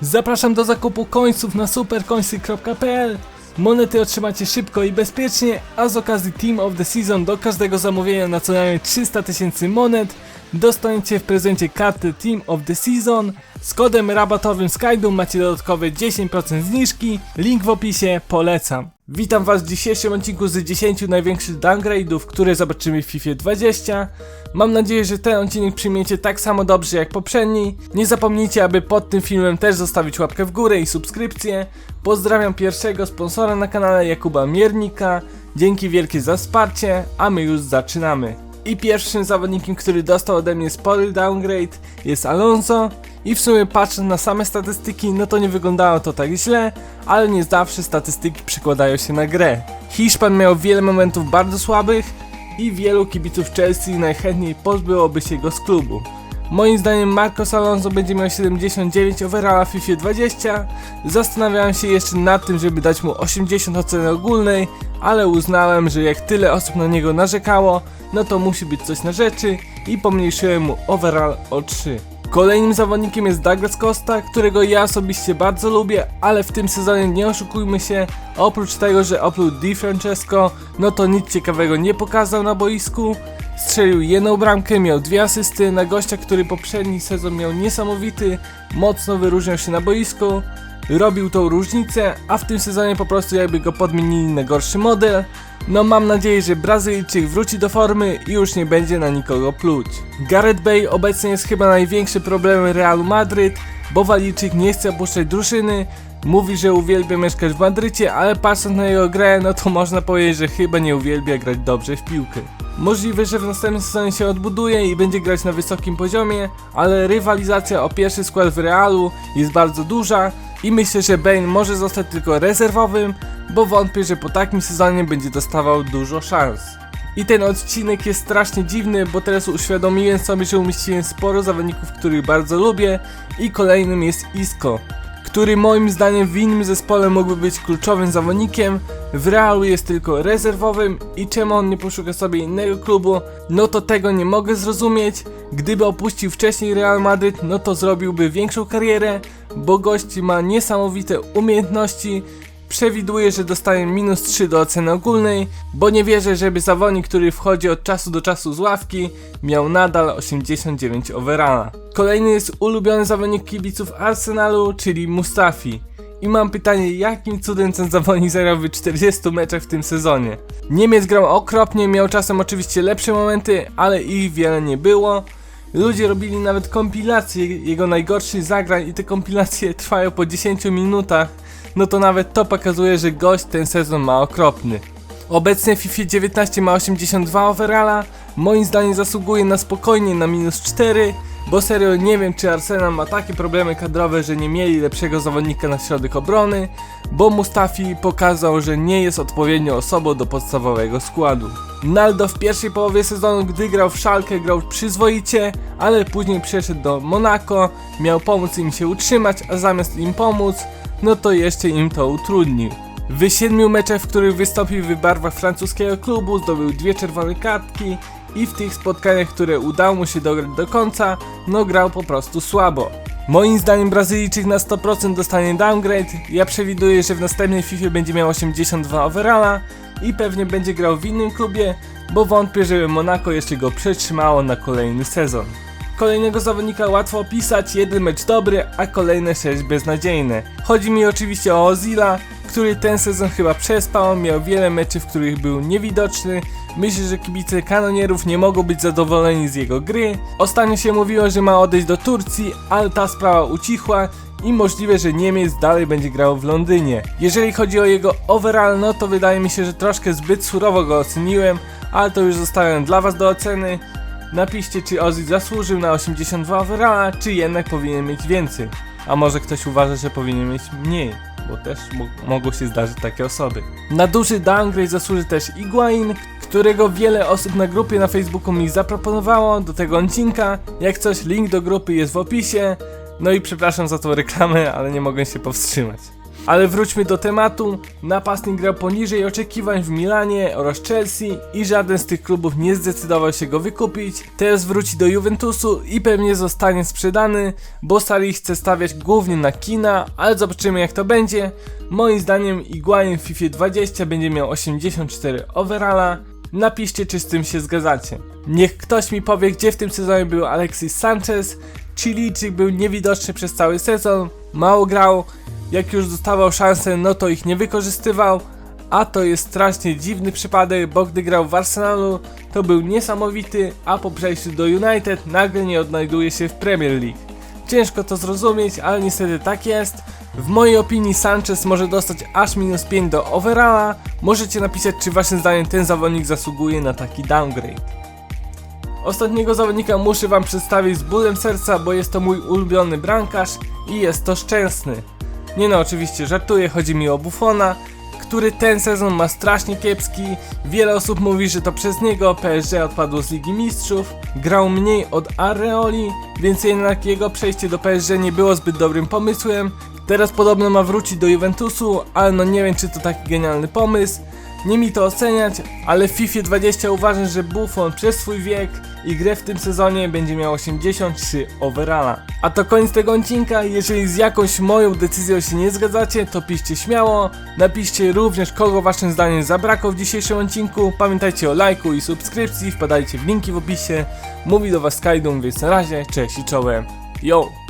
Zapraszam do zakupu końców na superkońcy.pl Monety otrzymacie szybko i bezpiecznie, a z okazji Team of the Season do każdego zamówienia na co najmniej 300 tysięcy monet dostaniecie w prezencie kartę Team of the Season. Z kodem rabatowym Skydoom macie dodatkowe 10% zniżki, link w opisie, polecam. Witam was w dzisiejszym odcinku z 10 największych downgrade'ów, które zobaczymy w FIFA 20. Mam nadzieję, że ten odcinek przyjmiecie tak samo dobrze jak poprzedni. Nie zapomnijcie, aby pod tym filmem też zostawić łapkę w górę i subskrypcję. Pozdrawiam pierwszego sponsora na kanale Jakuba Miernika. Dzięki wielkie za wsparcie, a my już zaczynamy. I pierwszym zawodnikiem, który dostał ode mnie spory downgrade jest Alonso. I w sumie patrząc na same statystyki, no to nie wyglądało to tak źle, ale nie zawsze statystyki przekładają się na grę. Hiszpan miał wiele momentów bardzo słabych i wielu kibiców Chelsea najchętniej pozbyłoby się go z klubu. Moim zdaniem Marcos Alonso będzie miał 79 overalla w FIFA 20. Zastanawiałem się jeszcze nad tym, żeby dać mu 80 oceny ogólnej, ale uznałem, że jak tyle osób na niego narzekało, no to musi być coś na rzeczy i pomniejszyłem mu overall o 3. Kolejnym zawodnikiem jest Douglas Costa, którego ja osobiście bardzo lubię, ale w tym sezonie nie oszukujmy się, oprócz tego, że opluł Di Francesco, no to nic ciekawego nie pokazał na boisku. Strzelił jedną bramkę, miał dwie asysty na gościa, który poprzedni sezon miał niesamowity, mocno wyróżniał się na boisku, robił tą różnicę, a w tym sezonie po prostu jakby go podmienili na gorszy model. No mam nadzieję, że Brazylijczyk wróci do formy i już nie będzie na nikogo pluć. Gareth Bale obecnie jest chyba największy problem Realu Madryt, bo Walijczyk nie chce opuszczać drużyny, mówi, że uwielbia mieszkać w Madrycie, ale patrząc na jego grę, no to można powiedzieć, że chyba nie uwielbia grać dobrze w piłkę. Możliwe, że w następnym sezonie się odbuduje i będzie grać na wysokim poziomie, ale rywalizacja o pierwszy skład w Realu jest bardzo duża i myślę, że Bale może zostać tylko rezerwowym, bo wątpię, że po takim sezonie będzie dostawał dużo szans. I ten odcinek jest strasznie dziwny, bo teraz uświadomiłem sobie, że umieściłem sporo zawodników, których bardzo lubię i kolejnym jest Isco, który moim zdaniem w innym zespole mógłby być kluczowym zawodnikiem, w Realu jest tylko rezerwowym i czemu on nie poszuka sobie innego klubu, no to tego nie mogę zrozumieć. Gdyby opuścił wcześniej Real Madryt, no to zrobiłby większą karierę, bo gość ma niesamowite umiejętności, Przewiduję, że dostanie minus 3 do oceny ogólnej, bo nie wierzę, żeby zawodnik, który wchodzi od czasu do czasu z ławki, miał nadal 89 overalla. Kolejny jest ulubiony zawodnik kibiców Arsenalu, czyli Mustafi. I mam pytanie, jakim cudem ten zawodnik zagrał w 40 meczach w tym sezonie? Niemiec grał okropnie, miał czasem oczywiście lepsze momenty, ale ich wiele nie było. Ludzie robili nawet kompilacje jego najgorszych zagrań i te kompilacje trwają po 10 minutach no to nawet to pokazuje, że gość ten sezon ma okropny. Obecnie w FIFA 19 ma 82 overalla, moim zdaniem zasługuje na spokojnie na minus 4, bo serio nie wiem czy Arsenal ma takie problemy kadrowe, że nie mieli lepszego zawodnika na środek obrony, bo Mustafi pokazał, że nie jest odpowiednią osobą do podstawowego składu. Naldo w pierwszej połowie sezonu, gdy grał w Szalkę, grał przyzwoicie, ale później przeszedł do Monaco, miał pomóc im się utrzymać, a zamiast im pomóc, no to jeszcze im to utrudnił. W siedmiu meczach, w których wystąpił w barwach francuskiego klubu, zdobył dwie czerwone kartki i w tych spotkaniach, które udało mu się dograć do końca, no grał po prostu słabo. Moim zdaniem Brazylijczyk na 100% dostanie downgrade, ja przewiduję, że w następnej FIFA będzie miał 82 overalla i pewnie będzie grał w innym klubie, bo wątpię, żeby Monaco jeszcze go przetrzymało na kolejny sezon. Kolejnego zawodnika łatwo opisać, jeden mecz dobry, a kolejne 6 beznadziejne. Chodzi mi oczywiście o Ozila, który ten sezon chyba przespał, miał wiele meczy, w których był niewidoczny. Myślę, że kibice kanonierów nie mogą być zadowoleni z jego gry. Ostatnio się mówiło, że ma odejść do Turcji, ale ta sprawa ucichła i możliwe, że Niemiec dalej będzie grał w Londynie. Jeżeli chodzi o jego overall, no to wydaje mi się, że troszkę zbyt surowo go oceniłem, ale to już zostawiam dla was do oceny. Napiszcie, czy Ozzy zasłużył na 82 overalla, czy jednak powinien mieć więcej. A może ktoś uważa, że powinien mieć mniej, bo też mo mogą się zdarzyć takie osoby. Na duży downgrade zasłuży też Iguain, którego wiele osób na grupie na Facebooku mi zaproponowało do tego odcinka. Jak coś, link do grupy jest w opisie. No i przepraszam za tą reklamę, ale nie mogę się powstrzymać. Ale wróćmy do tematu. Napastnik grał poniżej oczekiwań w Milanie oraz Chelsea i żaden z tych klubów nie zdecydował się go wykupić. Teraz wróci do Juventusu i pewnie zostanie sprzedany, bo Sari chce stawiać głównie na kina, ale zobaczymy jak to będzie. Moim zdaniem Iguain w FIFA 20 będzie miał 84 overalla. Napiszcie czy z tym się zgadzacie. Niech ktoś mi powie gdzie w tym sezonie był Alexis Sanchez. Chilijczyk był niewidoczny przez cały sezon, mało grał, jak już dostawał szanse, no to ich nie wykorzystywał, a to jest strasznie dziwny przypadek, bo gdy grał w Arsenalu, to był niesamowity, a po przejściu do United nagle nie odnajduje się w Premier League. Ciężko to zrozumieć, ale niestety tak jest. W mojej opinii Sanchez może dostać aż minus 5 do overalla. Możecie napisać, czy waszym zdaniem ten zawodnik zasługuje na taki downgrade. Ostatniego zawodnika muszę wam przedstawić z bólem serca, bo jest to mój ulubiony brankarz i jest to Szczęsny. Nie no, oczywiście żartuję, chodzi mi o Buffona, który ten sezon ma strasznie kiepski. Wiele osób mówi, że to przez niego PSG odpadło z Ligi Mistrzów. Grał mniej od Areoli, więc jednak jego przejście do PSG nie było zbyt dobrym pomysłem. Teraz podobno ma wrócić do Juventusu, ale no nie wiem czy to taki genialny pomysł. Nie mi to oceniać, ale w FIFA 20 uważam, że Buffon przez swój wiek i grę w tym sezonie będzie miał 83 overalla. A to koniec tego odcinka, jeżeli z jakąś moją decyzją się nie zgadzacie, to piszcie śmiało. Napiszcie również kogo waszym zdaniem zabrakło w dzisiejszym odcinku. Pamiętajcie o lajku i subskrypcji, wpadajcie w linki w opisie. Mówi do was Skajdum, więc na razie, cześć i czołem. Yo!